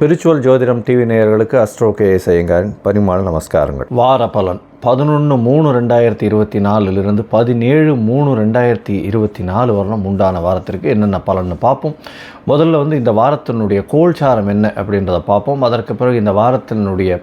Spiritual ஜோதிடம் TV நேயர்களுக்கு astro K ஐயங்காரின் பரிமாண நமஸ்காரங்கள். வார பலன். பதினொன்று மூணு ரெண்டாயிரத்தி இருபத்தி நாலுலேருந்து பதினேழு மூணு ரெண்டாயிரத்தி இருபத்தி நாலு வரலாம் உண்டான வாரத்திற்கு என்னென்ன பலன்னு பார்ப்போம். முதல்ல வந்து இந்த வாரத்தினுடைய கோல்சாரம் என்ன அப்படின்றத பார்ப்போம். அதற்கு பிறகு இந்த வாரத்தினுடைய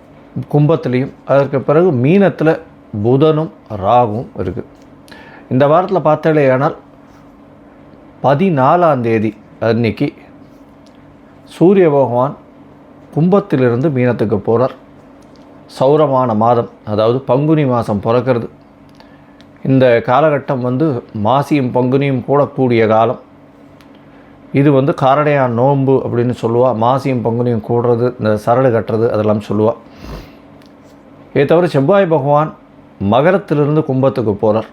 கும்பத்துலேயும் அதற்கு பிறகு மீனத்தில் புதனும் ராகும் இருக்குது இந்த வாரத்தில் பார்த்தாலேயானால் பதினாலாம் தேதி அன்னைக்கு சூரிய பகவான் கும்பத்திலிருந்து மீனத்துக்கு போகிறார் சௌரமான மாதம் அதாவது பங்குனி மாதம் பிறக்கிறது. இந்த காலகட்டம் வந்து மாசியும் பங்குனியும் கூடக்கூடிய காலம். இது வந்து காரடையான் நோன்பு அப்படின்னு சொல்லுவாள் மாசியும் பங்குனியும் கூடுறது இந்த சரடு கட்டுறது அதெல்லாம் சொல்லுவா. இதை தவிர செவ்வாய் பகவான் மகரத்திலிருந்து கும்பத்துக்கு போகிறார்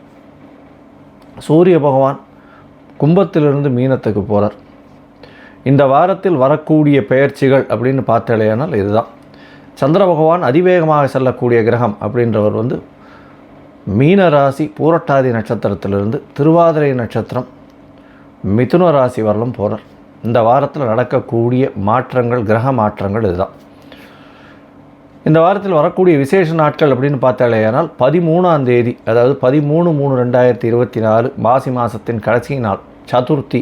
சூரிய பகவான் கும்பத்திலிருந்து மீனத்துக்கு போகிறார் இந்த வாரத்தில் வரக்கூடிய பெயர்ச்சிகள் அப்படின்னு பார்த்தாலேயானால் இதுதான். சந்திர பகவான் அதிவேகமாக செல்லக்கூடிய கிரகம் அப்படின்றவர் வந்து மீன ராசி பூரட்டாதி நட்சத்திரத்திலிருந்து திருவாதிரை நட்சத்திரம் மிதுன ராசி வரலும் போகிறார் இந்த வாரத்தில் நடக்கக்கூடிய மாற்றங்கள் கிரக மாற்றங்கள் இதுதான். இந்த வாரத்தில் வரக்கூடிய விசேஷ நாட்கள் அப்படின்னு பார்த்தாலேயானால் பதிமூணாம் தேதி அதாவது பதிமூணு மூணு ரெண்டாயிரத்தி இருபத்தி நாலு மாசி மாதத்தின் கடைசி நாள் சதுர்த்தி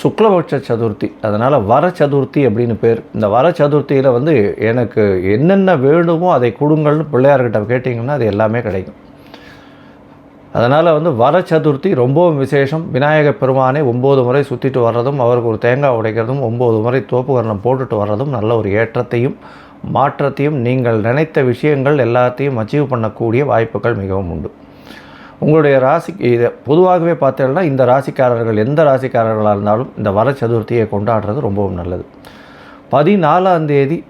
சுக்லபட்ச சதுர்த்தி. அதனால் வர சதுர்த்தி அப்படின்னு பேர். இந்த வர சதுர்த்தியில் வந்து எனக்கு என்னென்ன வேணுமோ அதை கொடுங்கள்னு பிள்ளையார்கிட்ட கேட்டிங்கன்னா அது எல்லாமே கிடைக்கும். அதனால் வந்து வர சதுர்த்தி ரொம்பவும் விசேஷம். விநாயக பெருமானை ஒம்பது முறை சுற்றிட்டு வர்றதும் அவருக்கு ஒரு தேங்காய் உடைக்கிறதும் ஒம்பது முறை தோப்புகரணம் போட்டுட்டு வர்றதும் நல்ல ஒரு ஏற்றத்தையும் மாற்றத்தையும் நீங்கள் நினைத்த விஷயங்கள் எல்லாத்தையும் அச்சீவ் பண்ணக்கூடிய வாய்ப்புகள் மிகவும் உண்டு. உங்களுடைய ராசி இதை பொதுவாகவே பார்த்தீங்கன்னா இந்த ராசிக்காரர்கள் எந்த ராசிக்காரர்களாக இருந்தாலும் இந்த வர சதுர்த்தியை கொண்டாடுறது ரொம்பவும் நல்லது. பதினாலாம் தேதி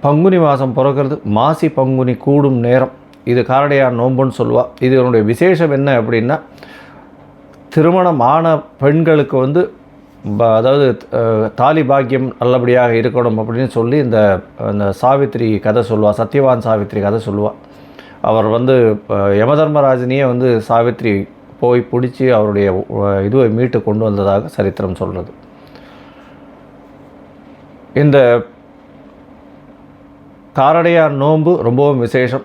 பங்குனி மாதம் பிறக்கிறது. மாசி பங்குனி கூடும் நேரம். இது காரடையார் நோன்புன்னு சொல்லுவா. இதனுடைய விசேஷம் என்ன அப்படின்னா திருமணம் ஆன பெண்களுக்கு வந்து அதாவது தாலி பாக்கியம் நல்லபடியாக இருக்கணும் அப்படின்னு சொல்லி இந்த இந்த சாவித்திரி கதை சொல்லுவாள் சத்யவான் சாவித்திரி கதை சொல்லுவாள் அவர் வந்து அஹ், யமதர்மராஜனையே வந்து சாவித்திரி போய் பிடிச்சி அவருடைய இதுவை மீட்டு கொண்டு வந்ததாக சரித்திரம் சொல்கிறது இந்த காரடையார் நோன்பு ரொம்பவும் விசேஷம்.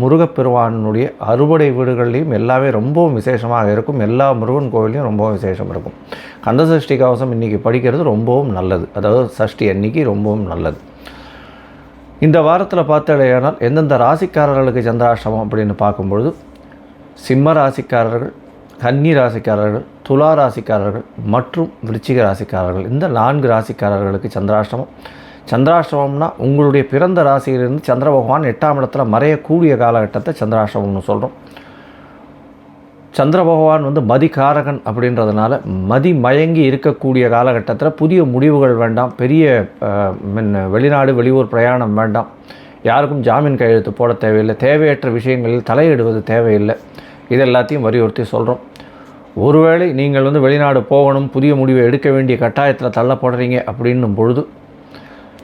முருகப்பெருவானுடைய அறுபடை வீடுகள்லையும் எல்லாமே ரொம்பவும் விசேஷமாக இருக்கும். எல்லா முருகன் கோவிலையும் ரொம்பவும் விசேஷம் இருக்கும். கந்த சஷ்டி கவசம் இன்றைக்கி படிக்கிறது ரொம்பவும் நல்லது. அதாவது சஷ்டி அன்னைக்கு ரொம்பவும் நல்லது. இந்த வாரத்தில் பார்த்தடையானால் எந்தெந்த ராசிக்காரர்களுக்கு சந்திராஷ்டமம் அப்படின்னு பார்க்கும்பொழுது சிம்ம ராசிக்காரர்கள் கன்னி ராசிக்காரர்கள் துலா ராசிக்காரர்கள் மற்றும் விருச்சிக ராசிக்காரர்கள். இந்த நான்கு ராசிக்காரர்களுக்கு சந்திராஷ்டமம். சந்திராஷ்டமம்னா உங்களுடைய பிறந்த ராசியிலிருந்து சந்திர பகவான் எட்டாம் இடத்துல மறையக்கூடிய காலகட்டத்தை சந்திராஷ்டமம்னு சொல்கிறோம் சந்திர பகவான் வந்து மதிகாரகன் அப்படின்றதுனால மதி மயங்கி இருக்கக்கூடிய காலகட்டத்தில் புதிய முடிவுகள் வேண்டாம். பெரிய வெளிநாடு வெளியூர் பிரயாணம் வேண்டாம். யாருக்கும் ஜாமீன் கையெழுத்து போட தேவையில்லை. தேவையற்ற விஷயங்களில் தலையிடுவது தேவையில்லை. இது எல்லாத்தையும் வலியுறுத்தி சொல்கிறோம் ஒருவேளை நீங்கள் வந்து வெளிநாடு போகணும் புதிய முடிவை எடுக்க வேண்டிய கட்டாயத்தில் தள்ளப்படுறீங்க அப்படின்னும் பொழுது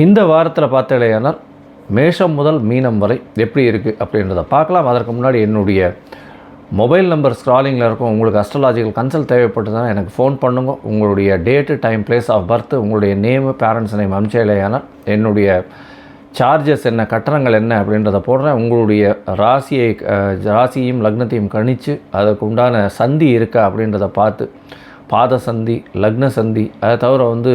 இந்த வாரத்தில் பார்த்தாலேயானால் மேஷம் முதல் மீனம் வரை எப்படி இருக்குது அப்படின்றத பார்க்கலாம். அதற்கு முன்னாடி என்னுடைய மொபைல் நம்பர் ஸ்க்ராலிங்கில் இருக்கும். உங்களுக்கு அஸ்ட்ராலாஜிக்கல் கன்சல்ட் தேவைப்பட்டதுன்னா எனக்கு ஃபோன் பண்ணுங்க. உங்களுடைய date time place of birth உங்களுடைய நேமு பேரண்ட்ஸ் நேம் அமிச்சலையானால் என்னுடைய சார்ஜஸ் என்ன கட்டணங்கள் என்ன அப்படின்றத போடுறேன். உங்களுடைய ராசியை ராசியும் ராசியையும் லக்னத்தையும் கணித்து அதுக்கு உண்டான சந்தி இருக்கா அப்படின்றத பார்த்து பாத சந்தி லக்ன சந்தி அதை தவிர வந்து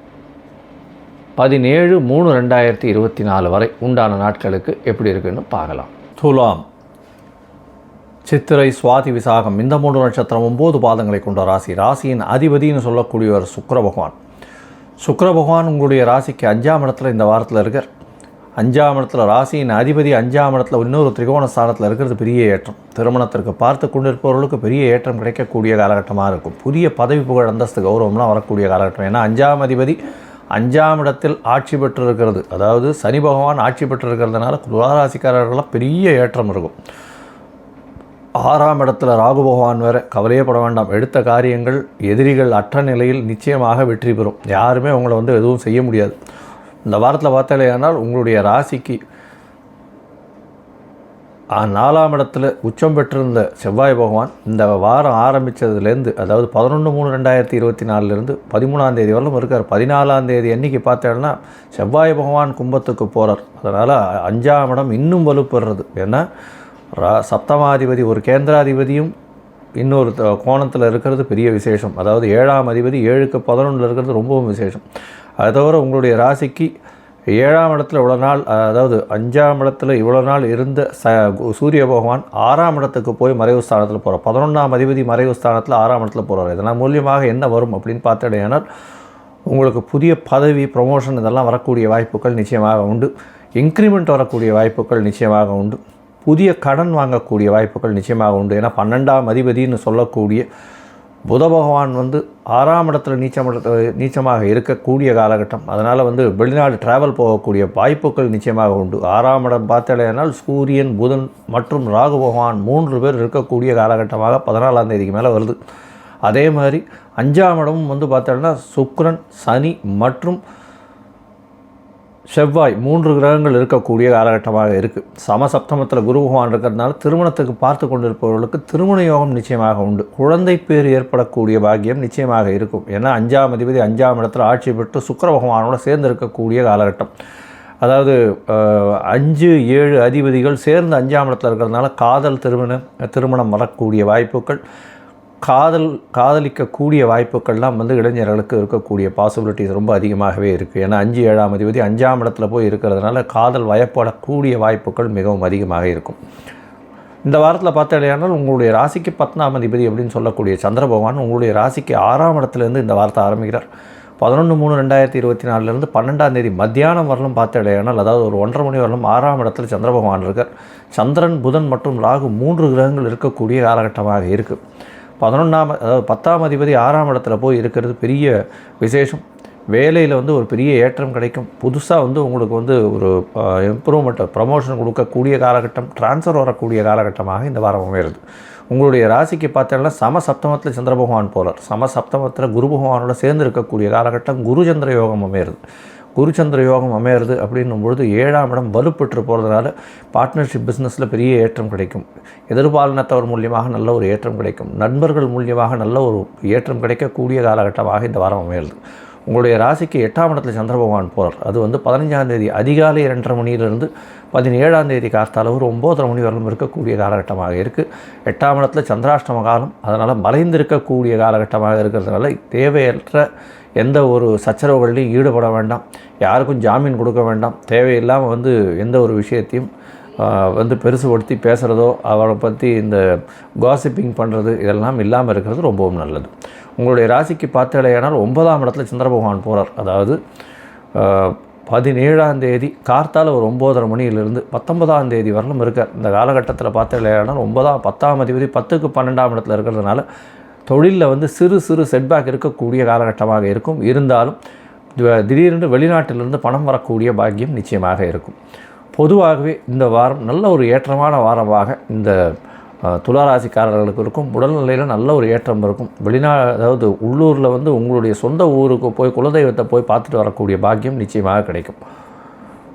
பதினேழு மூணு ரெண்டாயிரத்தி இருபத்தி நாலு வரை உண்டான நாட்களுக்கு எப்படி இருக்குன்னு பார்க்கலாம். துலாம். சித்திரை சுவாதி விசாகம் இந்த மூன்று நட்சத்திரம் ஒம்பது பாதங்களை கொண்ட ராசி. ராசியின் அதிபதின்னு சொல்லக்கூடியவர் சுக்கர பகவான். சுக்கர பகவான் உங்களுடைய ராசிக்கு அஞ்சாம் இடத்துல இந்த வாரத்தில் இருக்கார். அஞ்சாம் இடத்துல ராசியின் அதிபதி அஞ்சாம் இடத்துல இன்னொரு திரிகோண ஸ்தானத்தில் இருக்கிறது பெரிய ஏற்றம். திருமணத்திற்கு பார்த்து கொண்டிருப்பவர்களுக்கு பெரிய ஏற்றம் கிடைக்கக்கூடிய காலகட்டமாக இருக்கும். புதிய பதவி புகழ் அந்தஸ்து கௌரவம்லாம் வரக்கூடிய காலகட்டம். ஏன்னா அஞ்சாம் அதிபதி அஞ்சாம் இடத்தில் ஆட்சி பெற்று இருக்கிறது அதாவது சனி பகவான் ஆட்சி பெற்று இருக்கிறதுனால துளாராசிக்காரர்களாம் பெரிய ஏற்றம் இருக்கும். ஆறாம் இடத்துல ராகு பகவான் வேற கவலையே பட வேண்டாம். எடுத்த காரியங்கள் எதிரிகள் அற்ற நிலையில் நிச்சயமாக வெற்றி பெறும். யாருமே உங்களை வந்து எதுவும் செய்ய முடியாது. இந்த வாரத்தில் பார்த்தாலேயானால் உங்களுடைய ராசிக்கு நாலாம் இடத்துல உச்சம் பெற்றிருந்த செவ்வாய் பகவான் இந்த வாரம் ஆரம்பித்ததுலேருந்து அதாவது பதினொன்று மூணு ரெண்டாயிரத்தி இருபத்தி நாலுலேருந்து பதிமூணாம் தேதி வரலும் இருக்கார். பதினாலாம் தேதி அன்னைக்கு பார்த்தேன்னா செவ்வாய் பகவான் கும்பத்துக்கு போகிறார் அதனால் அஞ்சாம் இடம் இன்னும் வலுப்படுறது ஏன்னா ரா சப்தமாதிபதி ஒரு கேந்திராதிபதியும் இன்னொரு த- கோணத்தில் இருக்கிறது பெரிய விசேஷம். அதாவது ஏழாம் அதிபதி ஏழுக்கு பதினொன்றில் இருக்கிறது ரொம்பவும் விசேஷம். அதை தவிர உங்களுடைய ராசிக்கு ஏழாம் இடத்துல இவ்வளோ நாள் அதாவது அஞ்சாம் இடத்துல இவ்வளோ நாள் இருந்த ச சூரிய பகவான் ஆறாம் இடத்துக்கு போய் மறைவு ஸ்தானத்தில் போகிறார் பதினொன்றாம் அதிபதி மறைவு ஸ்தானத்தில் ஆறாம் இடத்துல போகிறார் இதனால் மூலியமாக என்ன வரும் அப்படின்னு பார்த்துடையானால் உங்களுக்கு புதிய பதவி ப்ரொமோஷன் இதெல்லாம் வரக்கூடிய வாய்ப்புகள் நிச்சயமாக உண்டு. இன்க்ரிமெண்ட் வரக்கூடிய வாய்ப்புகள் நிச்சயமாக உண்டு. புதிய கடன் வாங்கக்கூடிய வாய்ப்புகள் நிச்சயமாக உண்டு. ஏன்னா பன்னெண்டாம் அதிபதினு சொல்லக்கூடிய புத பகவான் வந்து ஆறாம் இடத்துல நீச்சம் நீச்சமாக இருக்கக்கூடிய காலகட்டம். அதனால் வந்து வெளிநாடு டிராவல் போகக்கூடிய வாய்ப்புகள் நிச்சயமாக உண்டு. ஆறாம் இடம் பார்த்தலையானால் சூரியன் புதன் மற்றும் ராகு பகவான் மூன்று பேர் இருக்கக்கூடிய காலகட்டமாக பதினாலாம் தேதிக்கு மேலே வருது. அதே மாதிரி அஞ்சாம் இடமும் வந்து பார்த்தோன்னா சுக்ரன் சனி மற்றும் செவ்வாய் மூன்று கிரகங்கள் இருக்கக்கூடிய காலகட்டமாக இருக்குது சமசப்தமத்தில் குரு பகவான் இருக்கிறதுனால திருமணத்துக்கு பார்த்து கொண்டிருப்பவர்களுக்கு திருமண யோகம் நிச்சயமாக உண்டு. குழந்தை பேர் ஏற்படக்கூடிய பாக்கியம் நிச்சயமாக இருக்கும். ஏன்னா அஞ்சாம் அதிபதி அஞ்சாம் இடத்துல ஆட்சி பெற்று சுக்கர பகவானோட சேர்ந்து இருக்கக்கூடிய காலகட்டம். அதாவது அஞ்சு ஏழு அதிபதிகள் சேர்ந்து அஞ்சாம் இடத்துல இருக்கிறதுனால காதல் திருமணம் திருமணம் வரக்கூடிய வாய்ப்புகள் காதல் காதலிக்கக்கூடிய வாய்ப்புகள்லாம் வந்து இளைஞர்களுக்கு இருக்கக்கூடிய பாசிபிலிட்டிஸ் ரொம்ப அதிகமாகவே இருக்குது ஏன்னா அஞ்சு ஏழாம் அதிபதி அஞ்சாம் இடத்துல போய் இருக்கிறதுனால காதல் வயப்படக்கூடிய வாய்ப்புகள் மிகவும் அதிகமாக இருக்கும். இந்த வாரத்தில் பார்த்தாலேயானால் உங்களுடைய ராசிக்கு பத்தாம் அதிபதி அப்படின்னு சொல்லக்கூடிய சந்திர பகவான் உங்களுடைய ராசிக்கு ஆறாம் இடத்துலேருந்து இந்த வாரத்தை ஆரம்பிக்கிறார். பதினொன்று மூணு ரெண்டாயிரத்தி இருபத்தி நாலுலேருந்து பன்னெண்டாம் தேதி மத்தியானம் வரலும் பார்த்தாலேயானால் அதாவது ஒரு ஒன்றரை மணி வரலும் ஆறாம் இடத்துல சந்திர பகவான் இருக்கார். சந்திரன் புதன் மற்றும் ராகு மூன்று கிரகங்கள் இருக்கக்கூடிய காலகட்டமாக இருக்குது பதினொன்றாம் அதாவது பத்தாம் அதிபதி ஆறாம் இடத்துல போய் இருக்கிறது பெரிய விசேஷம். வேலையில் வந்து ஒரு பெரிய ஏற்றம் கிடைக்கும். புதுசாக வந்து உங்களுக்கு வந்து ஒரு இம்ப்ரூவ்மெண்ட் ப்ரமோஷன் கொடுக்கக்கூடிய காலகட்டம் ட்ரான்ஸ்ஃபர் வரக்கூடிய காலகட்டமாக இந்த வாரம் அமையிறது உங்களுடைய ராசிக்கு பார்த்தீங்கன்னா சம சப்தமத்தில் சந்திர பகவான் போகிறார் சம சப்தமத்தில் குரு பகவானோட சேர்ந்து இருக்கக்கூடிய காலகட்டம் குரு சந்திர யோகம் அமையிறது குருச்சந்திர யோகம் அமையிறது அப்படின்னும் பொழுது ஏழாம் இடம் வலுப்பெற்று போகிறதுனால பார்ட்னர்ஷிப் பிஸ்னஸில் பெரிய ஏற்றம் கிடைக்கும். எதிர்பாலினத்தவர் மூலியமாக நல்ல ஒரு ஏற்றம் கிடைக்கும். நண்பர்கள் மூலியமாக நல்ல ஒரு ஏற்றம் கிடைக்கக்கூடிய காலகட்டமாக இந்த வாரம் அமையிறது. உங்களுடைய ராசிக்கு எட்டாம் இடத்துல சந்திர பகவான் போகிறார் அது வந்து பதினஞ்சாம் தேதி அதிகாலை இரண்டரை மணியிலிருந்து பதினேழாம் தேதி கார்த்தால ஒரு ஒம்போதரை மணி வரலும் இருக்கக்கூடிய காலகட்டமாக இருக்குது எட்டாம் இடத்துல சந்திராஷ்டம காலம். அதனால் மறைந்திருக்கக்கூடிய காலகட்டமாக இருக்கிறதுனால தேவையற்ற எந்த ஒரு சச்சரவுகள்லையும் ஈடுபட வேண்டாம். யாருக்கும் ஜாமீன் கொடுக்க வேண்டாம். தேவையில்லாமல் வந்து எந்த ஒரு விஷயத்தையும் வந்து பெருசுபடுத்தி பேசுகிறதோ அவரை பற்றி இந்த காசிப்பிங் பண்ணுறது இதெல்லாம் இல்லாமல் இருக்கிறது ரொம்பவும் நல்லது. உங்களுடைய ராசிக்கு பார்த்தலையானால் ஒன்பதாம் இடத்துல சந்திர பகவான் போகிறார் அதாவது பதினேழாம் தேதி கார்த்தால் ஒரு ஒம்போதரை மணியிலிருந்து பத்தொன்பதாம் தேதி வரலும் இருக்கார். இந்த காலகட்டத்தில் பார்த்தலையானால் ஒன்பதாம் பத்தாம் அதிபதி பத்துக்கு பன்னெண்டாம் இடத்துல இருக்கிறதுனால தொழிலில் வந்து சிறு சிறு செட்பேக் இருக்கக்கூடிய காலகட்டமாக இருக்கும். இருந்தாலும் திடீரென்று வெளிநாட்டிலிருந்து பணம் வரக்கூடிய பாக்கியம் நிச்சயமாக இருக்கும். பொதுவாகவே இந்த வாரம் நல்ல ஒரு ஏற்றமான வாரமாக இந்த துளாராசிக்காரர்களுக்கு இருக்கும். உடல்நிலையில் நல்ல ஒரு ஏற்றம் இருக்கும். வெளிநா அதாவது உள்ளூரில் வந்து உங்களுடைய சொந்த ஊருக்கு போய் குலதெய்வத்தை போய் பார்த்துட்டு வரக்கூடிய பாக்கியம் நிச்சயமாக கிடைக்கும்.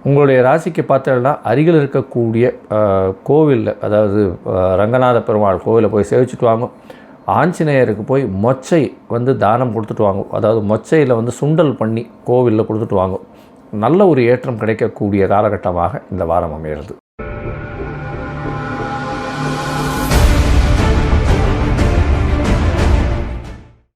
உங்களுடைய ராசிக்கு பார்த்தோம்னா அருகில் இருக்கக்கூடிய கோவிலில் அதாவது ரங்கநாத பெருமாள் கோவிலில் போய் சேவிச்சுட்டு வாங்க. ஆஞ்சநேயருக்கு போய் மொச்சை வந்து தானம் கொடுத்துட்டு வாங்கும் அதாவது மொச்சையில் வந்து சுண்டல் பண்ணி கோவிலில் கொடுத்துட்டு வாங்கும் நல்ல ஒரு ஏற்றம் கிடைக்கக்கூடிய காலகட்டமாக இந்த வாரம் அமைகிறது.